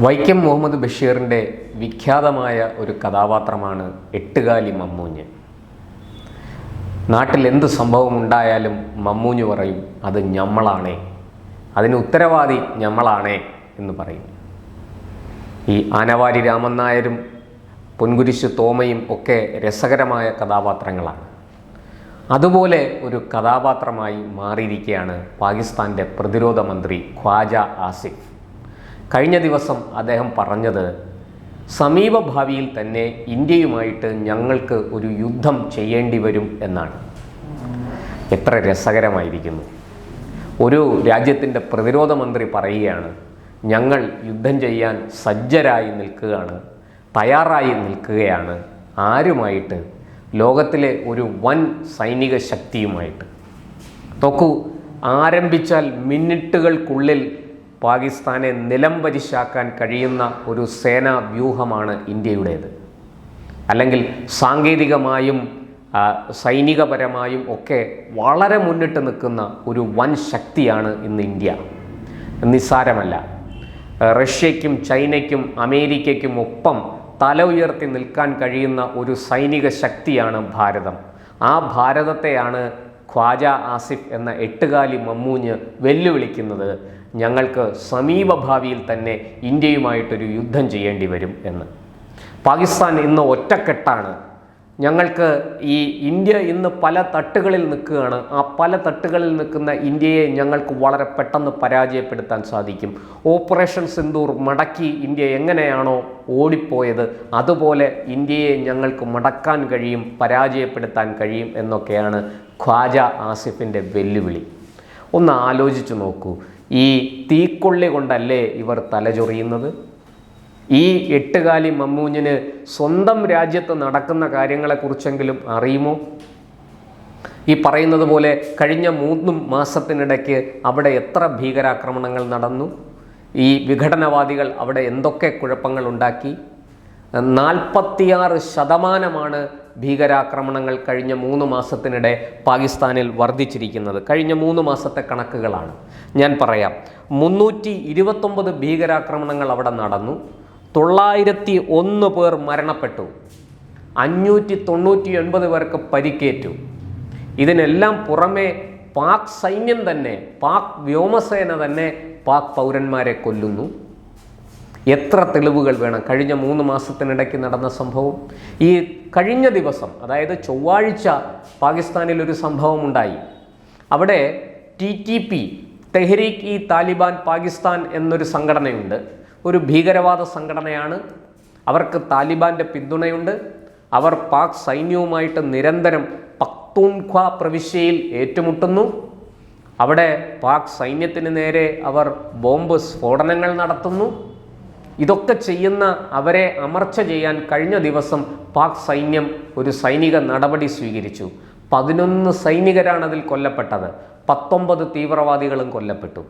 വൈക്കം മുഹമ്മദ് ബഷീറിന്റെ വിഖ്യാതമായ ഒരു കഥാപാത്രമാണ് എട്ടുകാലി മമ്മൂഞ്ഞ്. നാട്ടിൽ എന്ത് സംഭവം ഉണ്ടായാലും മമ്മൂഞ്ഞ് പറയും അത് ഞമ്മളാണേ. അതിന് ഉത്തരവാദി ഞമ്മളാണേ എന്ന് പറയും. ഈ ആനവാരി രാമൻ നായരും പൊൻകുരിശ് തോമയും ഒക്കെ രസകരമായ കഥാപാത്രങ്ങളാണ്. അതുപോലെ ഒരു കഥാപാത്രമായി മാറിയിരിക്കുകയാണ് പാകിസ്ഥാന്റെ പ്രതിരോധ മന്ത്രി ഖ്വാജ ആസിഫ്. കഴിഞ്ഞ ദിവസം അദ്ദേഹം പറഞ്ഞത് സമീപഭാവിയിൽ തന്നെ ഇന്ത്യയുമായിട്ട് ഞങ്ങൾക്ക് ഒരു യുദ്ധം ചെയ്യേണ്ടി വരും എന്നാണ്. എത്ര രസകരമായിരിക്കുന്നു. ഒരു രാജ്യത്തിന്റെ പ്രതിരോധ മന്ത്രി പറയുകയാണ് ഞങ്ങൾ യുദ്ധം ചെയ്യാൻ സജ്ജരായി നിൽക്കുകയാണ് തയ്യാറായി നിൽക്കുകയാണ് ആരുമായിട്ട്? ലോകത്തിലെ ഒരു വൻ സൈനിക ശക്തിയുമായിട്ട്. നോക്കൂ ആരംഭിച്ചാൽ മിനിറ്റുകൾക്കുള്ളിൽ പാകിസ്ഥാനെ നിലം നിലംപരിശാക്കാൻ കഴിയുന്ന ഒരു സേനാ വ്യൂഹമാണ് ഇന്ത്യയുടേത്. അല്ലെങ്കിൽ സാങ്കേതികമായും സൈനികപരമായും ഒക്കെ വളരെ മുന്നിട്ട് നിൽക്കുന്ന ഒരു വൻ ശക്തിയാണ് ഇന്ന് ഇന്ത്യ. നിസ്സാരമല്ല. റഷ്യയ്ക്കും ചൈനയ്ക്കും അമേരിക്കയ്ക്കും ഒപ്പം തല ഉയർത്തി നിൽക്കാൻ കഴിയുന്ന ഒരു സൈനിക ശക്തിയാണ് ഭാരതം. ആ ഭാരതത്തെയാണ് ഖ്വാജ ആസിഫ് എന്ന എട്ടുകാലി മമ്മൂഞ്ഞ് വെല്ലുവിളിക്കുന്നത്. ഞങ്ങൾക്ക് സമീപഭാവിയിൽ തന്നെ ഇന്ത്യയുമായിട്ടൊരു യുദ്ധം ചെയ്യേണ്ടി വരും എന്ന്. പാകിസ്ഥാൻ ഇന്ന് ഒറ്റക്കെട്ടാണ്. ഞങ്ങൾക്ക് ഈ ഇന്ത്യ ഇന്ന് പല തട്ടുകളിൽ നിൽക്കുകയാണ്. ആ പല തട്ടുകളിൽ നിൽക്കുന്ന ഇന്ത്യയെ ഞങ്ങൾക്ക് വളരെ പെട്ടെന്ന് പരാജയപ്പെടുത്താൻ സാധിക്കും. ഓപ്പറേഷൻ സിന്ദൂർ മടക്കി ഇന്ത്യ എങ്ങനെയാണോ ഓടിപ്പോയത് അതുപോലെ ഇന്ത്യയെ ഞങ്ങൾക്ക് മടക്കാൻ കഴിയും പരാജയപ്പെടുത്താൻ കഴിയും എന്നൊക്കെയാണ് ഖ്വാജ ആസിഫിന്റെ വെല്ലുവിളി. ഒന്ന് ആലോചിച്ച് നോക്കൂ. ഈ തീക്കൊള്ളി കൊണ്ടല്ലേ ഇവർ തലചൊറിയുന്നത്? ഈ എട്ടുകാലി മമ്മൂഞ്ഞിന് സ്വന്തം രാജ്യത്ത് നടക്കുന്ന കാര്യങ്ങളെക്കുറിച്ചെങ്കിലും അറിയുമോ? ഈ പറയുന്നത് പോലെ കഴിഞ്ഞ മൂന്ന് മാസത്തിനിടയ്ക്ക് അവിടെ എത്ര ഭീകരാക്രമണങ്ങൾ നടന്നു? ഈ വിഘടനവാദികൾ അവിടെ എന്തൊക്കെ കുഴപ്പങ്ങൾ ഉണ്ടാക്കി നാൽപ്പത്തിയാറ് ശതമാനമാണ് ഭീകരാക്രമണങ്ങൾ കഴിഞ്ഞ മൂന്ന് മാസത്തിനിടെ പാകിസ്ഥാനിൽ വർദ്ധിച്ചിരിക്കുന്നത്. കഴിഞ്ഞ മൂന്ന് മാസത്തെ കണക്കുകളാണ്. ഞാൻ പറയാം മുന്നൂറ്റി ഇരുപത്തൊമ്പത് ഭീകരാക്രമണങ്ങൾ അവിടെ നടന്നു. തൊള്ളായിരത്തി ഒന്ന് പേർ മരണപ്പെട്ടു. അഞ്ഞൂറ്റി തൊണ്ണൂറ്റി ഒൻപത് പേർക്ക് പരിക്കേറ്റു. ഇതിനെല്ലാം പുറമെ പാക് സൈന്യം തന്നെ പാക് വ്യോമസേന തന്നെ പാക് പൗരന്മാരെ കൊല്ലുന്നു. എത്ര തെളിവുകൾ വേണം? കഴിഞ്ഞ മൂന്ന് മാസത്തിനിടയ്ക്ക് നടന്ന സംഭവം. ഈ കഴിഞ്ഞ ദിവസം അതായത് ചൊവ്വാഴ്ച പാകിസ്ഥാനിൽ ഒരു സംഭവം ഉണ്ടായി അവിടെ T T P Tehreek e Taliban Pakistan എന്നൊരു സംഘടനയുണ്ട്. ഒരു ഭീകരവാദ സംഘടനയാണ്. അവർക്ക് താലിബാന്റെ പിന്തുണയുണ്ട്. അവർ പാക് സൈന്യവുമായിട്ട് നിരന്തരം പക്തൂൺഖ്വ പ്രവിശ്യയിൽ ഏറ്റുമുട്ടുന്നു. അവിടെ പാക് സൈന്യത്തിന് നേരെ അവർ ബോംബ് സ്ഫോടനങ്ങൾ നടത്തുന്നു. ഇതൊക്കെ ചെയ്യുന്ന അവരെ അമർച്ച ചെയ്യാൻ കഴിഞ്ഞ ദിവസം പാക് സൈന്യം ഒരു സൈനിക നടപടി സ്വീകരിച്ചു. പതിനൊന്ന് സൈനികരാണ് അതിൽ കൊല്ലപ്പെട്ടത്. പത്തൊമ്പത് തീവ്രവാദികളും കൊല്ലപ്പെട്ടു.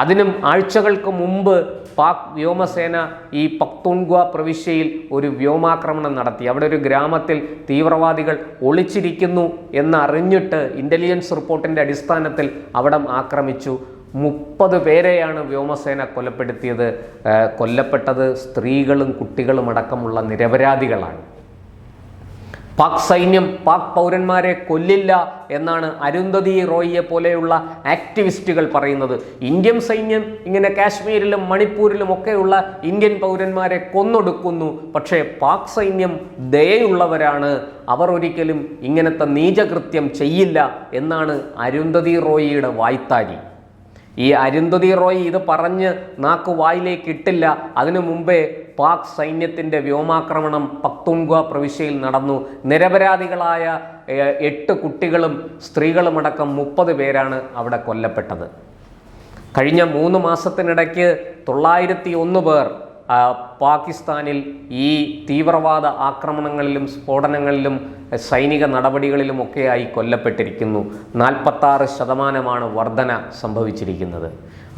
അതിനും ആഴ്ചകൾക്ക് മുമ്പ് പാക് വ്യോമസേന ഈ പക്തുൻഗ്വ പ്രവിശ്യയിൽ ഒരു വ്യോമാക്രമണം നടത്തി. അവിടെ ഒരു ഗ്രാമത്തിൽ തീവ്രവാദികൾ ഒളിച്ചിരിക്കുന്നു എന്നറിഞ്ഞിട്ട് ഇന്റലിജൻസ് റിപ്പോർട്ടിന്റെ അടിസ്ഥാനത്തിൽ അവിടം ആക്രമിച്ചു. മുപ്പത് പേരെയാണ് വ്യോമസേന കൊലപ്പെടുത്തിയത്. കൊല്ലപ്പെട്ടത് സ്ത്രീകളും കുട്ടികളും അടക്കമുള്ള നിരപരാധികളാണ്. പാക് സൈന്യം പാക് പൗരന്മാരെ കൊല്ലില്ല എന്നാണ് അരുന്ധതി റോയിയെ പോലെയുള്ള ആക്ടിവിസ്റ്റുകൾ പറയുന്നത്. ഇന്ത്യൻ സൈന്യം ഇങ്ങനെ കാശ്മീരിലും മണിപ്പൂരിലും ഒക്കെയുള്ള ഇന്ത്യൻ പൗരന്മാരെ കൊന്നൊടുക്കുന്നു. പക്ഷേ പാക് സൈന്യം ദയയുള്ളവരാണ്. അവർ ഒരിക്കലും ഇങ്ങനത്തെ നീചകൃത്യം ചെയ്യില്ല എന്നാണ് അരുന്ധതി റോയിയുടെ വായ്ത്താരി. ഈ അരുന്ധതി റോയ് ഇത് പറഞ്ഞ് നാക്ക് വായിലേക്ക് ഇട്ടില്ല. അതിനു മുമ്പേ പാക് സൈന്യത്തിന്റെ വ്യോമാക്രമണം പക്തൂൺഗ്വ പ്രവിശ്യയിൽ നടന്നു. നിരപരാധികളായ എട്ട് കുട്ടികളും സ്ത്രീകളുമടക്കം മുപ്പത് പേരാണ് അവിടെ കൊല്ലപ്പെട്ടത്. കഴിഞ്ഞ മൂന്ന് മാസത്തിനിടയ്ക്ക് തൊള്ളായിരത്തി ഒന്ന് പേർ പാകിസ്ഥാനിൽ ഈ തീവ്രവാദ ആക്രമണങ്ങളിലും സ്ഫോടനങ്ങളിലും സൈനിക നടപടികളിലും ഒക്കെയായി കൊല്ലപ്പെട്ടിരിക്കുന്നു. നാൽപ്പത്താറ് ശതമാനമാണ് വർധന സംഭവിച്ചിരിക്കുന്നത്.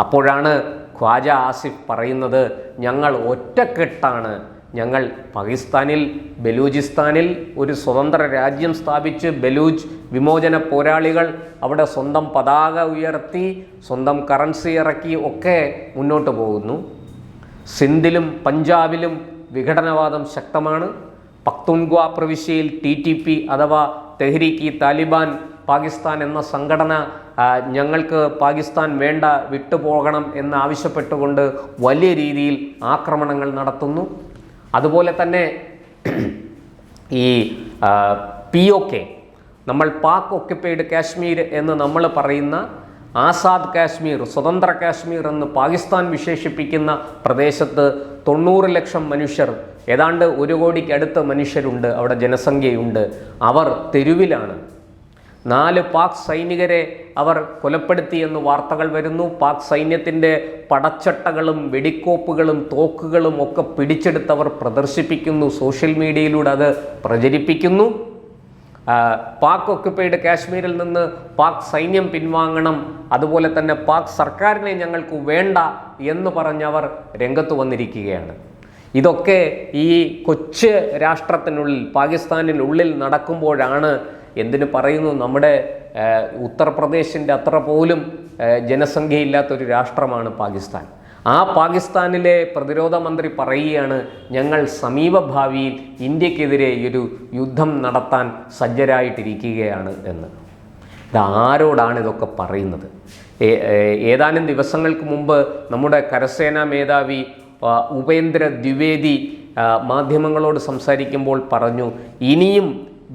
അപ്പോഴാണ് ഖ്വാജ ആസിഫ് പറയുന്നത് ഞങ്ങൾ ഒറ്റക്കെട്ടാണ്. ഞങ്ങൾ പാകിസ്ഥാനിൽ ബലൂചിസ്ഥാനിൽ ഒരു സ്വതന്ത്ര രാജ്യം സ്ഥാപിച്ച് ബലൂജ് വിമോചന പോരാളികൾ അവിടെ സ്വന്തം പതാക ഉയർത്തി സ്വന്തം കറൻസി ഇറക്കി ഒക്കെ മുന്നോട്ട് പോകുന്നു. സിന്ധിലും പഞ്ചാബിലും വിഘടനവാദം ശക്തമാണ്. പക്തുൻഗ്വ പ്രവിശ്യയിൽ ടി ടി പി അഥവാ തെഹ്രീക്ക് താലിബാൻ പാകിസ്ഥാൻ എന്ന സംഘടന ഞങ്ങൾക്ക് പാകിസ്ഥാൻ വേണ്ട വിട്ടുപോകണം എന്നാവശ്യപ്പെട്ടുകൊണ്ട് വലിയ രീതിയിൽ ആക്രമണങ്ങൾ നടത്തുന്നു. അതുപോലെ തന്നെ ഈ പി ഒ കെ നമ്മൾ പാക് ഒക്യുപ്പൈഡ് കാശ്മീർ എന്ന് നമ്മൾ പറയുന്ന ആസാദ് കാശ്മീർ സ്വതന്ത്ര കാശ്മീർ എന്ന് പാകിസ്ഥാൻ വിശേഷിപ്പിക്കുന്ന പ്രദേശത്ത് തൊണ്ണൂറ് ലക്ഷം മനുഷ്യർ ഏതാണ്ട് ഒരു കോടിക്ക് അടുത്ത് മനുഷ്യരുണ്ട് അവിടെ ജനസംഖ്യയുണ്ട്. അവർ തെരുവിലാണ്. നാല് പാക് സൈനികരെ അവർ കൊലപ്പെടുത്തി എന്ന് വാർത്തകൾ വരുന്നു. പാക് സൈന്യത്തിന്റെ പടച്ചട്ടകളും വെടിക്കോപ്പുകളും തോക്കുകളും ഒക്കെ പിടിച്ചെടുത്തവർ പ്രദർശിപ്പിക്കുന്നു. സോഷ്യൽ മീഡിയയിലൂടെ അത് പ്രചരിപ്പിക്കുന്നു. പാക് ഒക്യുപ്പൈഡ് കാശ്മീരിൽ നിന്ന് പാക് സൈന്യം പിൻവാങ്ങണം. അതുപോലെ തന്നെ പാക് സർക്കാരിനെ ഞങ്ങൾക്ക് വേണ്ട എന്ന് പറഞ്ഞവർ രംഗത്ത് വന്നിരിക്കുകയാണ്. ഇതൊക്കെ ഈ കൊച്ചു രാഷ്ട്രത്തിനുള്ളിൽ പാകിസ്ഥാനിനുള്ളിൽ നടക്കുമ്പോഴാണ് എന്തിനു പറയുന്നു നമ്മുടെ ഉത്തർപ്രദേശിന്റെ അത്ര പോലും ജനസംഖ്യയില്ലാത്തൊരു രാഷ്ട്രമാണ് പാകിസ്ഥാൻ. ആ പാകിസ്ഥാനിലെ പ്രതിരോധ മന്ത്രി പറയുകയാണ് ഞങ്ങൾ സമീപഭാവിയിൽ ഇന്ത്യക്കെതിരെ ഒരു യുദ്ധം നടത്താൻ സജ്ജരായിട്ടിരിക്കുകയാണ് എന്ന്. ഇത് ആരോടാണ് ഇതൊക്കെ പറയുന്നത്? ഏതാനും ദിവസങ്ങൾക്ക് മുമ്പ് നമ്മുടെ കരസേനാ മേധാവി ഉപേന്ദ്ര ദ്വിവേദി മാധ്യമങ്ങളോട് സംസാരിക്കുമ്പോൾ പറഞ്ഞു ഇനിയും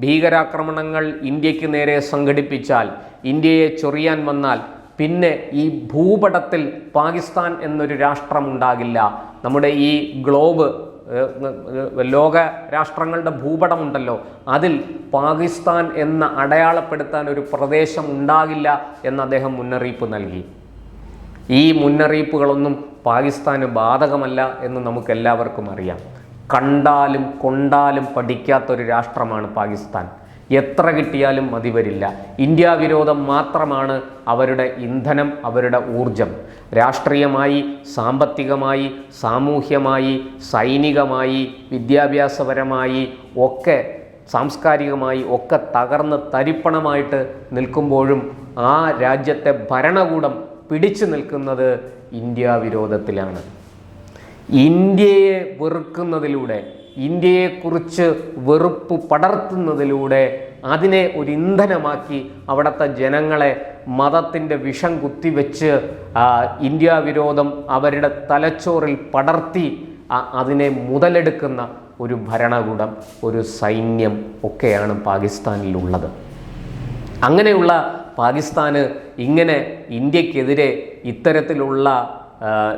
ഭീകരാക്രമണങ്ങൾ ഇന്ത്യയ്ക്ക് നേരെ സംഘടിപ്പിച്ചാൽ ഇന്ത്യയെ ചൊറിയാൻ വന്നാൽ പിന്നെ ഈ ഭൂപടത്തിൽ പാകിസ്ഥാൻ എന്നൊരു രാഷ്ട്രം ഉണ്ടാകില്ല നമ്മുടെ ഈ ഗ്ലോബ് ലോക രാഷ്ട്രങ്ങളുടെ ഭൂപടമുണ്ടല്ലോ. അതിൽ പാകിസ്ഥാൻ എന്ന് അടയാളപ്പെടുത്താൻ ഒരു പ്രദേശം ഉണ്ടാകില്ല എന്ന് അദ്ദേഹം മുന്നറിയിപ്പ് നൽകി. ഈ മുന്നറിയിപ്പുകളൊന്നും പാകിസ്ഥാന് ബാധകമല്ല എന്ന് നമുക്ക് എല്ലാവർക്കും അറിയാം. കണ്ടാലും കൊണ്ടാലും പഠിക്കാത്തൊരു രാഷ്ട്രമാണ് പാകിസ്ഥാൻ. എത്ര കിട്ടിയാലും മതി വരില്ല. ഇന്ത്യ വിരോധം മാത്രമാണ് അവരുടെ ഇന്ധനം അവരുടെ ഊർജം രാഷ്ട്രീയമായി സാമ്പത്തികമായി സാമൂഹ്യമായി സൈനികമായി വിദ്യാഭ്യാസപരമായി ഒക്കെ സാംസ്കാരികമായി ഒക്കെ തകർന്ന് തരിപ്പണമായിട്ട് നിൽക്കുമ്പോഴും ആ രാജ്യത്തെ ഭരണകൂടം പിടിച്ചു നിൽക്കുന്നത് ഇന്ത്യ വിരോധത്തിലാണ്. ഇന്ത്യയെ വെറുക്കുന്നതിലൂടെ ഇന്ത്യയെക്കുറിച്ച് വെറുപ്പ് പടർത്തുന്നതിലൂടെ അതിനെ ഒരു ഇന്ധനമാക്കി അവിടുത്തെ ജനങ്ങളെ മതത്തിന്റെ വിഷം കുത്തിവെച്ച് ഇന്ത്യ വിരോധം അവരുടെ തലച്ചോറിൽ പടർത്തി അതിനെ മുതലെടുക്കുന്ന ഒരു ഭരണകൂടം ഒരു സൈന്യം ഒക്കെയാണ് പാകിസ്ഥാനിലുള്ളത്. അങ്ങനെയുള്ള പാകിസ്ഥാന് ഇങ്ങനെ ഇന്ത്യക്കെതിരെ ഇത്തരത്തിലുള്ള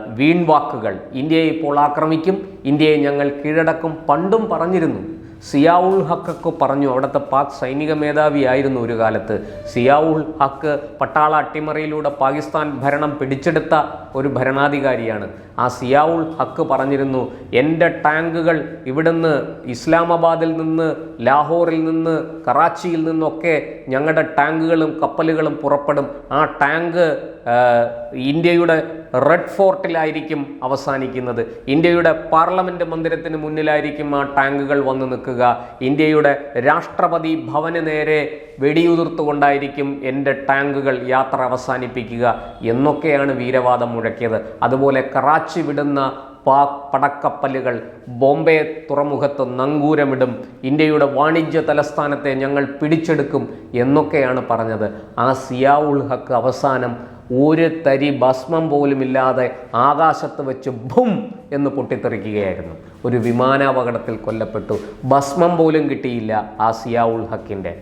വീൺവാക്കുകൾ. ഇന്ത്യയെ ഇപ്പോൾ ആക്രമിക്കും. ഇന്ത്യയെ ഞങ്ങൾ കീഴടക്കും. പണ്ടും പറഞ്ഞിരുന്നു. സിയാവുൾ ഹക്കൊക്കെ പറഞ്ഞു. അവിടുത്തെ പാക് സൈനിക മേധാവിയായിരുന്നു ഒരു കാലത്ത്. സിയാവുൾ ഹക്ക് പട്ടാള അട്ടിമറിയിലൂടെ പാകിസ്ഥാൻ ഭരണം പിടിച്ചെടുത്ത ഒരു ഭരണാധികാരിയാണ്. ആ സിയാവുൾ ഹക്ക് പറഞ്ഞിരുന്നു എന്റെ ടാങ്കുകൾ ഇവിടുന്ന് ഇസ്ലാമാബാദിൽ നിന്ന് ലാഹോറിൽ നിന്ന് കറാച്ചിയിൽ നിന്നൊക്കെ ഞങ്ങളുടെ ടാങ്കുകളും കപ്പലുകളും പുറപ്പെടും. ആ ടാങ്ക് ഇന്ത്യയുടെ റെഡ് ഫോർട്ടിലായിരിക്കും അവസാനിക്കുന്നത്. ഇന്ത്യയുടെ പാർലമെന്റ് മന്ദിരത്തിന് മുന്നിലായിരിക്കും ആ ടാങ്കുകൾ വന്ന് നിൽക്കുക. ഇന്ത്യയുടെ രാഷ്ട്രപതി ഭവന് നേരെ വെടിയുതിർത്തുകൊണ്ടായിരിക്കും എന്റെ ടാങ്കുകൾ യാത്ര അവസാനിപ്പിക്കുക. എന്നൊക്കെയാണ് വീരവാദം മുഴക്കിയത്. അതുപോലെ കറാച്ചി വിടുന്ന പാക് പടക്കപ്പലുകൾ ബോംബെ തുറമുഖത്ത് നങ്കൂരമിടും. ഇന്ത്യയുടെ വാണിജ്യ തലസ്ഥാനത്തെ ഞങ്ങൾ പിടിച്ചെടുക്കും എന്നൊക്കെയാണ് പറഞ്ഞത്. ആ സിയാവുൾ ഹക്ക് അവസാനം ഒരു തരി ഭസ്മം പോലുമില്ലാതെ ആകാശത്ത് വെച്ച് ഭും എന്ന് പൊട്ടിത്തെറിക്കുകയായിരുന്നു. ഒരു വിമാനാപകടത്തിൽ കൊല്ലപ്പെട്ടു. ഭസ്മം പോലും കിട്ടിയില്ല ആ സിയാവുൾ ഹക്കിന്റെ.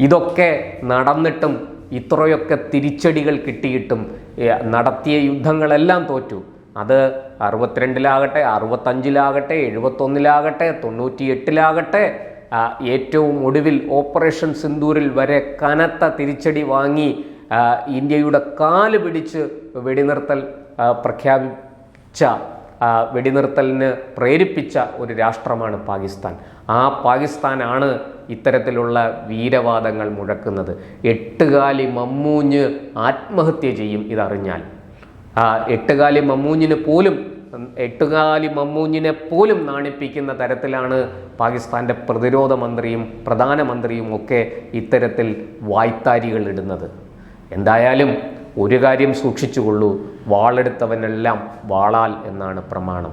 ഇതൊക്കെ നടന്നിട്ടും ഇത്രയൊക്കെ തിരിച്ചടികൾ കിട്ടിയിട്ടും നടത്തിയ യുദ്ധങ്ങളെല്ലാം തോറ്റു. അത് അറുപത്തിരണ്ടിലാകട്ടെ അറുപത്തഞ്ചിലാകട്ടെ എഴുപത്തൊന്നിലാകട്ടെ തൊണ്ണൂറ്റി എട്ടിലാകട്ടെ ഏറ്റവും ഒടുവിൽ ഓപ്പറേഷൻ സിന്ദൂരിൽ വരെ കനത്ത തിരിച്ചടി വാങ്ങി ഇന്ത്യയുടെ കാൽ പിടിച്ച് വെടിനിർത്തൽ പ്രഖ്യാപിച്ച വെടിനിർത്തലിന് പ്രേരിപ്പിച്ച ഒരു രാഷ്ട്രമാണ് പാകിസ്ഥാൻ. ആ പാകിസ്ഥാനാണ് ഇത്തരത്തിലുള്ള വീരവാദങ്ങൾ മുഴക്കുന്നത്. എട്ടുകാലി മമ്മൂഞ്ഞ് ആത്മഹത്യ ചെയ്യും ഇതറിഞ്ഞാൽ. എട്ടുകാലി മമ്മൂഞ്ഞിന് പോലും എട്ടുകാലി മമ്മൂഞ്ഞിനെ പോലും നാണിപ്പിക്കുന്ന തരത്തിലാണ് പാകിസ്ഥാന്റെ പ്രതിരോധ മന്ത്രിയും പ്രധാനമന്ത്രിയും ഒക്കെ ഇത്തരത്തിൽ വായ്ത്താരികൾ ഇടുന്നത്. എന്തായാലും ഒരു കാര്യം സൂക്ഷിച്ചുകൊള്ളൂ. വാളെടുത്തവനെല്ലാം വാളാൽ എന്നാണ് പ്രമാണം.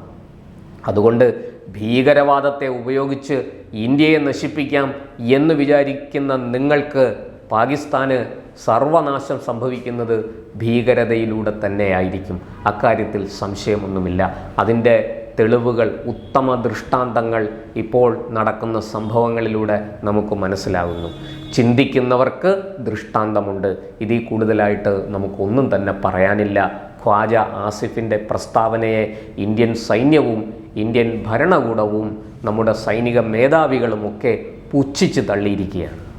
അതുകൊണ്ട് ഭീകരവാദത്തെ ഉപയോഗിച്ച് ഇന്ത്യയെ നശിപ്പിക്കാം എന്ന് വിചാരിക്കുന്ന നിങ്ങൾക്ക് പാകിസ്ഥാന് സർവനാശം സംഭവിക്കുന്നത് ഭീകരതയിലൂടെ തന്നെയായിരിക്കും അക്കാര്യത്തിൽ സംശയമൊന്നുമില്ല. അതിന്റെ തെളിവുകൾ ഉത്തമ ദൃഷ്ടാന്തങ്ങൾ ഇപ്പോൾ നടക്കുന്ന സംഭവങ്ങളിലൂടെ നമുക്ക് മനസ്സിലാകുന്നു ചിന്തിക്കുന്നവർക്ക് ദൃഷ്ടാന്തമുണ്ട്. ഇതിൽ കൂടുതലായിട്ട് നമുക്കൊന്നും തന്നെ പറയാനില്ല. ഖ്വാജ ആസിഫിന്റെ പ്രസ്താവനയെ ഇന്ത്യൻ സൈന്യവും ഇന്ത്യൻ ഭരണകൂടവും നമ്മുടെ സൈനിക മേധാവികളുമൊക്കെ പുച്ഛിച്ച് തള്ളിയിരിക്കുകയാണ്.